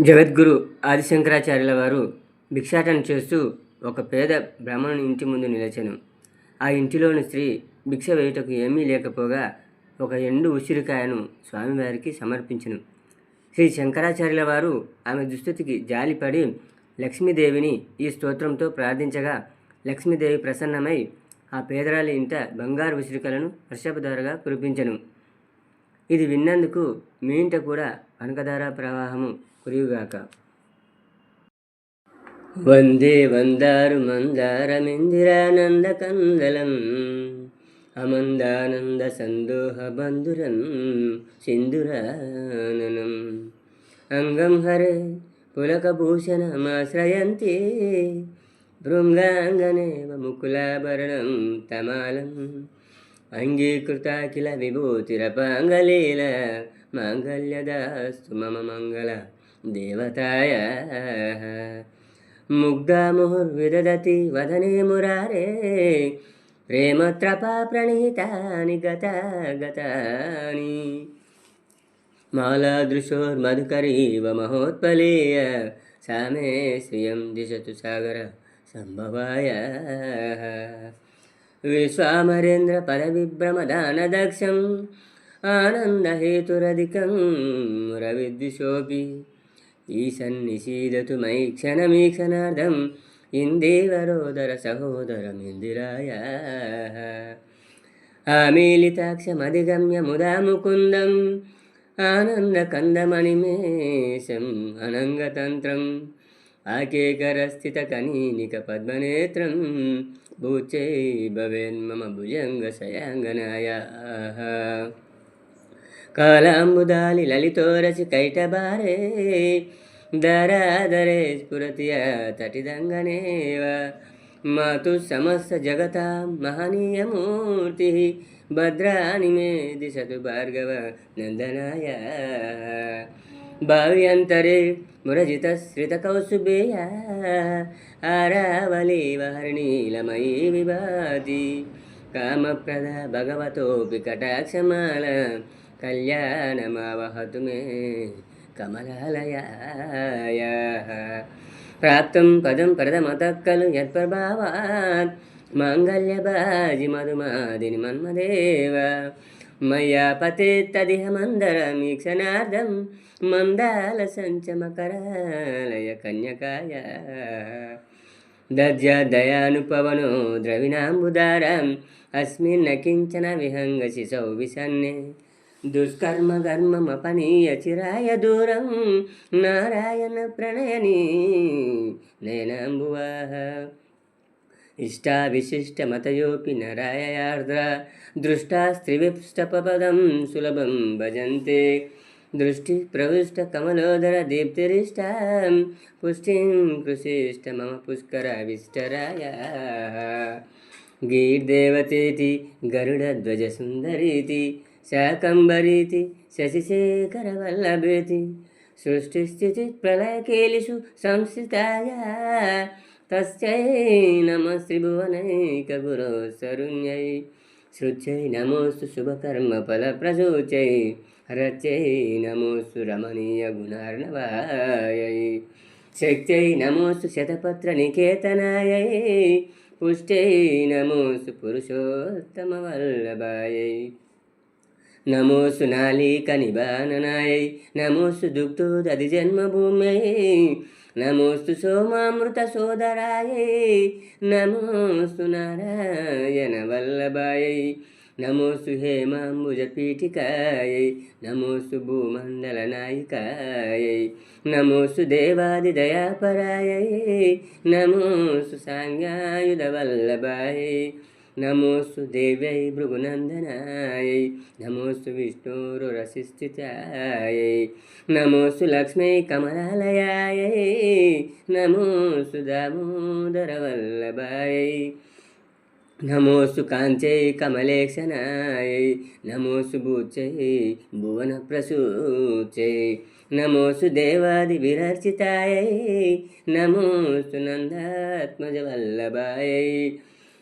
జగద్గురు ఆదిశంకరాచార్యుల వారు భిక్షాటన చేస్తూ ఒక పేద బ్రాహ్మణుని ఇంటి ముందు నిలిచెను. ఆ ఇంటిలోని స్త్రీ భిక్ష వేయుటకు ఏమీ లేకపోగా ఒక ఎండు ఉసిరికాయను స్వామివారికి సమర్పించెను. శ్రీ శంకరాచార్యుల వారు ఆమె దుస్థితికి జాలిపడి లక్ష్మీదేవిని ఈ స్తోత్రంతో ప్రార్థించగా లక్ష్మీదేవి ప్రసన్నమై ఆ పేదరాలి ఇంట బంగారు ఉసిరికలను వర్షపధారగా కురిపించను. ఇది విన్నందుకు మీ ఇంట కూడా కనకధార ప్రవాహము కురియుగాక వందే వందారు మందారమిందిరానంద కందలం అమందానంద సందోహ బంధురం సింధురాననం. అంగం హరే పులకభూషణమాశ్రయంతి భృంగాంగనేవ ముకులాభరణం తమాలం. అంగీకృతాఖిల విభూతిరపాంగలీల మాంగళ్యదాస్తు మమ మంగళ దేవతాయ. ముగ్ధముహుర్విదతి వదనే మురారే. ప్రేమత్రపా ప్రణీతాని గత గతాని మాలాదృశోర్మధుకరీవ మహోత్పలీయ. సామే శ్రియం దిశతు సాగర సంభవాయ. విశ్వామరేంద్ర పరవిభ్రమదానదక్షం. ఆనందహేతురధికం రవిద్విషోపి ఈశన్నిషీదతు మై క్షణమీక్షణార్థం ఇందేవరోదర సహోదరమిందిరాయ ఆమీలితాక్షమధిగమ్య ముదా ముకుందం ఆనందకందమణిమేషం అనంగతంత్రం ఆకేకరస్థిత కనీనిక పద్మనేత్రం భూచై భవేన్మమ భుజంగ శయాంగనాయ కాలాంబుదాలి లలితోరసి కైటబారే దరాదరే స్ఫురతి తటిదంగనేవ మాతు సమస్త జగత మహనీయమూర్తి. భద్రాని మే దిశతు భార్గవ నందనాయ. భావ్యంతరే మురజిత శ్రిత కౌసుబేయ ఆరావళి వర్ణీలమయీ విభాతి. కామప్రద భగవతోపి కటాక్షమాల. కళ్యాణమావహతు మే కమలాలయాయ. ప్రాప్తం పదం పరదమత యత్ప్రభావాత్ మాంగళ్యబాజి మధుమాదిని మన్మదేవ మయా పతేత్తదిహ మందరమీక్షణార్థం మందాల సంచమకరాలయ కన్యకాయ. దద్య దయానుపవనో ద్రవిణాంబుదారం. అస్మిన్న కించన విహంగ శిశౌ విసన్నే. దుష్కర్మ కర్మమపనీయ చిరాయ దూరం నారాయణ ప్రణయని నేనంబువాహ ఇష్టావిశిష్టమతయోపి నరాయార్ద్ర దృష్టాస్త్రివిష్టపదం సులభం భజంతే దృష్టి ప్రవిష్ట కమలోదర దీప్తిరిష్ట పుష్టిం కృషిష్ట మమ పుష్కర విష్టరాయ గీర్దేవతేతి గరుడధ్వజ సుందరీతి శాకంబరీతి శశిశేఖరవల్లభేతి సృష్టిస్థితి ప్రళయకేలిషు సంస్థితాయ తస్యై నమ శ్రీభువనైకగురో సరుణ్యై శృత్యై నమోస్తు ప్రసూచై రచై నమోస్తు రమణీయ గుణార్ణవాయై. శక్త్యై నమోస్తు శతపత్రనికేతనాయై పుష్టై నమోస్తు పురుషోత్తమవల్లభాయై. నమోసు నాలిక నిబాననాయై నమోసు దుగ్ధోదధి జన్మభూమ్యై నమోస్తు సోమామృత సోదరాయై నమోస్తు నారాయణ వల్లభాయై నమోసు హేమాంబుజ పీఠికాయై నమోసు భూమండల నాయికాయై నమోసు దేవాది దయాపరాయై నమోసు సాంగాయుధ వల్లభాయై నమోస్తు దేవ్యై భృగునందనాయై నమోస్తు విష్ణురురసిస్థితాయై నమోస్తు లక్ష్మీ కమలాలయాయై నమోస్తు దామోదరవల్లభాయై నమోసు కాంచై కమలేక్షణాయై నమోసు భూచై భువన ప్రసూచై నమోసు దేవాది విరర్చితాయై నమోసు నందాత్మజ వల్లభాయై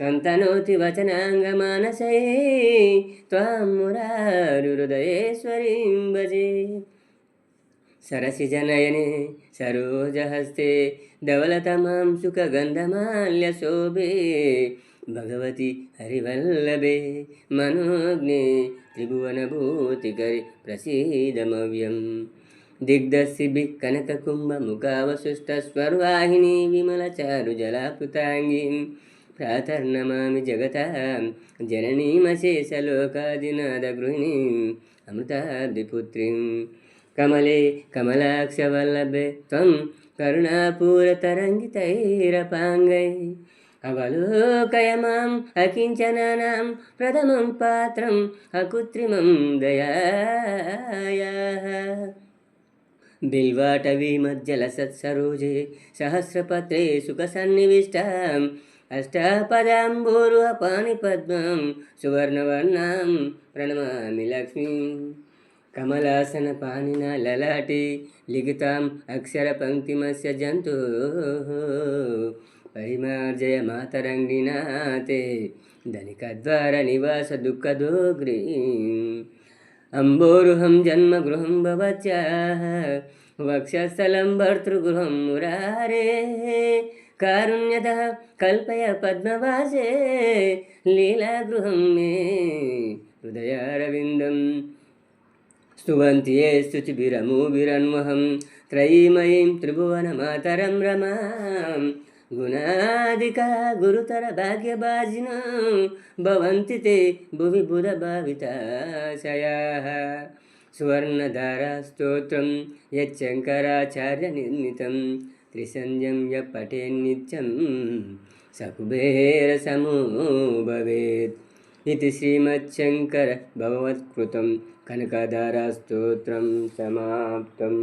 సంతనోతి వచనాంగ మానసే వచనాంగమానసై త్వామురారుహృదయేశ్వరీం సరసి జనయనే సరోజహస్తే ధవలతమాం సుఖ గంధమాల్య శోభే భగవతి హరివల్లభే మనోజ్ఞే త్రిభువనభూతికరి ప్రసీదమవ్యం దిగ్ధసిభి కనకకుంభ ముఖావశిష్ట స్వర్వాహిని విమలచారు జలాపుతాంగీం ప్రాతర్నమామి జగత జననీమశేషలోకాదినాథ గృహిణీం అమృతాబ్దిపుత్రిం కమలే కమలాక్షవల్లభే త్వం కరుణాపూరతరంగితైరపాంగై. అవలోకయ మాం అకించనానాం ప్రథమం పాత్రం అకృత్రిమం దయాయా బిల్వాటవీ మజ్జల సత్సరోజే సహస్రపత్రే సుఖసన్నివిష్టాం అష్టాపదాంబూరు పాణి పద్మం సువర్ణవర్ణం ప్రణమామి లక్ష్మీ. కమలాసన పానిన లలాటి లిఖితాం అక్షర పంక్తిమస్య జంతు. పరిమార్జయ మాతరంగినాతే ధనిక ద్వార నివాస దుఃఖదోగ్రీ. అంబోరుహం జన్మగృహం భవత్యాహ వక్షస్థలం భర్తృగృహం మురారే. कारुण्यतः कल्पय पद्मवासे लीलागृहं मे हृदयारविन्दम् स्तुवन्ति ये स्तुतिभिरमुभिरन्वहं त्रयीमयीं त्रिभुवनमातरं रमां गुणादिका गुरुतरभाग्यभाजिनो भवन्ति ते भुवि बुधभाविताशयाः सुवर्णधारास्तोत्रं यच्चङ्कराचार्यनिर्मितं त्रिसन्ध्यं यः पठेन्नित्यं स कुबेरसमो भवेत् इति श्रीमच्छङ्कर भगवत्कृतं कनकधारास्तोत्रं समाप्तम्